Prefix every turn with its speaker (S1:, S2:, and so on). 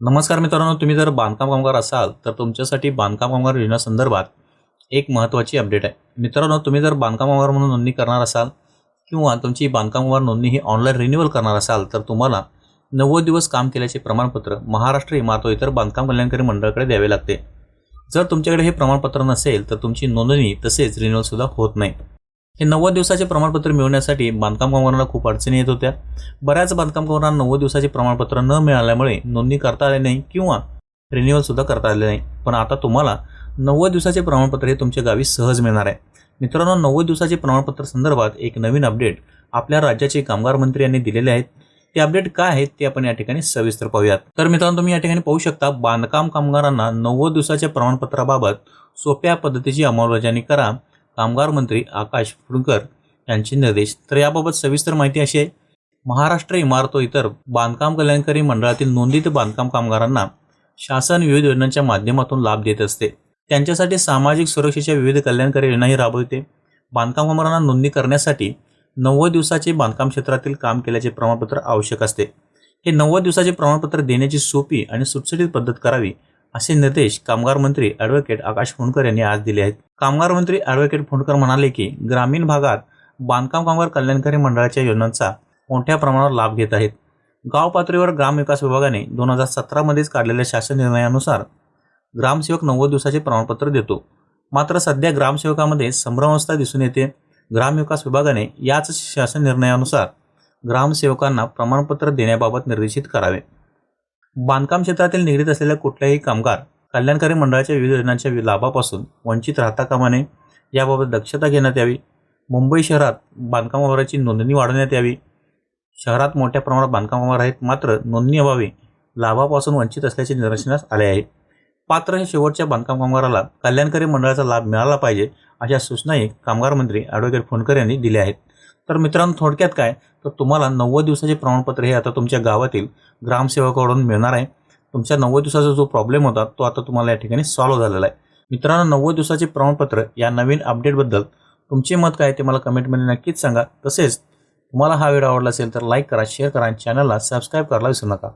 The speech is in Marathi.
S1: नमस्कार मित्रांनो तुम्ही जर बांधकाम कामगार असाल तर तुमच्यासाठी बांधकाम कामगार योजनेसंदर्भात एक महत्त्वाची अपडेट आहे. मित्रांनो तुम्ही जर बांधकाम कामगार म्हणून नोंदणी करणार असाल किंवा तुमची बांधकाम कामगार नोंदणी ही ऑनलाईन रिन्युअल करणार असाल तर तुम्हाला नव्वद दिवस काम केल्याचे प्रमाणपत्र महाराष्ट्र इमारत इतर बांधकाम कल्याणकारी मंडळाकडे द्यावे लागते. जर तुमच्याकडे हे प्रमाणपत्र नसेल तर तुमची नोंदणी तसेच रिन्युअलसुद्धा होत नाही. हे नव्वद दिवसाचे प्रमाणपत्र मिळवण्यासाठी बांधकाम कामगारांना खूप अडचणी येत होत्या. बऱ्याच बांधकाम कामगारांना नव्वद दिवसाचे प्रमाणपत्र न मिळाल्यामुळे नोंदणी करता आले नाही किंवा रिन्युअलसुद्धा करता आले नाही. पण आता तुम्हाला नव्वद दिवसाचे प्रमाणपत्र हे तुमच्या गावी सहज मिळणार आहे. मित्रांनो नव्वद दिवसाचे प्रमाणपत्र संदर्भात एक नवीन अपडेट आपल्या राज्याचे कामगार मंत्री यांनी दिलेले आहेत. ते अपडेट काय आहेत ते आपण या ठिकाणी सविस्तर पाहूयात. तर मित्रांनो तुम्ही या ठिकाणी पाहू शकता बांधकाम कामगारांना नव्वद दिवसाच्या प्रमाणपत्राबाबत सोप्या पद्धतीची अंमलबजावणी करा. कामगार मंत्री आकाश फुंडकर यांचे निर्देश. तर याबाबत सविस्तर माहिती अशी आहे. महाराष्ट्र इमारत इतर बांधकाम कल्याणकारी मंडळातील नोंदित बांधकाम कामगारांना शासन विविध योजनांच्या माध्यमातून लाभ देत असते. त्यांच्यासाठी सामाजिक सुरक्षेच्या विविध कल्याणकारी योजनाही राबवते. बांधकाम कामगारांना नोंदणी करण्यासाठी नव्वद दिवसाचे बांधकाम क्षेत्रातील काम केल्याचे प्रमाणपत्र आवश्यक असते. हे नव्वद दिवसाचे प्रमाणपत्र देण्याची सोपी आणि सुटसुटीत पद्धत करावी असे निर्देश कामगार मंत्री ॲडव्होकेट आकाश फुंडकर यांनी आज दिले आहेत. कामगार मंत्री ॲडव्होकेट फुंडकर म्हणाले की ग्रामीण भागात बांधकाम कामगार कल्याणकारी मंडळाच्या योजनांचा मोठ्या प्रमाणावर लाभ घेत आहेत. गाव पातळीवर ग्रामविकास विभागाने दोन हजार सतरामध्येच काढलेल्या शासन निर्णयानुसार ग्रामसेवक नव्वद दिवसाचे प्रमाणपत्र देतो. मात्र सध्या ग्रामसेवकामध्ये संभ्रमावस्था दिसून येते. ग्रामविकास विभागाने याच शासन निर्णयानुसार ग्रामसेवकांना प्रमाणपत्र देण्याबाबत निर्देशित करावे. बांधकाम क्षेत्रातील निगडीत असलेल्या कुठल्याही कामगार कल्याणकारी मंडळाच्या विविध योजनांच्या लाभापासून वंचित राहता कामा नये याबाबत दक्षता घेण्यात यावी. मुंबई शहरात बांधकामावराची नोंदणी वाढवण्यात यावी. शहरात मोठ्या प्रमाणात बांधकामावर आहेत मात्र नोंदणी अभावी लाभापासून वंचित असल्याचे निदर्शनास आले आहे. पात्र हे शेवटच्या बांधकाम कामगाराला कल्याणकारी मंडळाचा लाभ मिळाला पाहिजे अशा सूचनाही कामगार मंत्री ॲडव्होकेट फुंडकर यांनी दिल्या आहेत. तर मित्रांनो थोडक्यात काय? तर तुम्हाला नव्वद दिवसाचे प्रमाणपत्र हे आता तुमच्या गावातील ग्रामसेवकाकडून मिळणार आहे. तुमच्या नव्वद दिवसाचा जो प्रॉब्लेम होता तो आता तुम्हाला या ठिकाणी सॉल्व्ह झालेला आहे. मित्रांनो नव्वद दिवसाचे प्रमाणपत्र या नवीन अपडेटबद्दल तुमचे मत काय ते मला कमेंटमध्ये नक्कीच सांगा. तसेच तुम्हाला हा व्हिडिओ आवडला असेल तर लाईक करा शेअर करा आणि चॅनलला सबस्क्राईब करायला विसरू नका.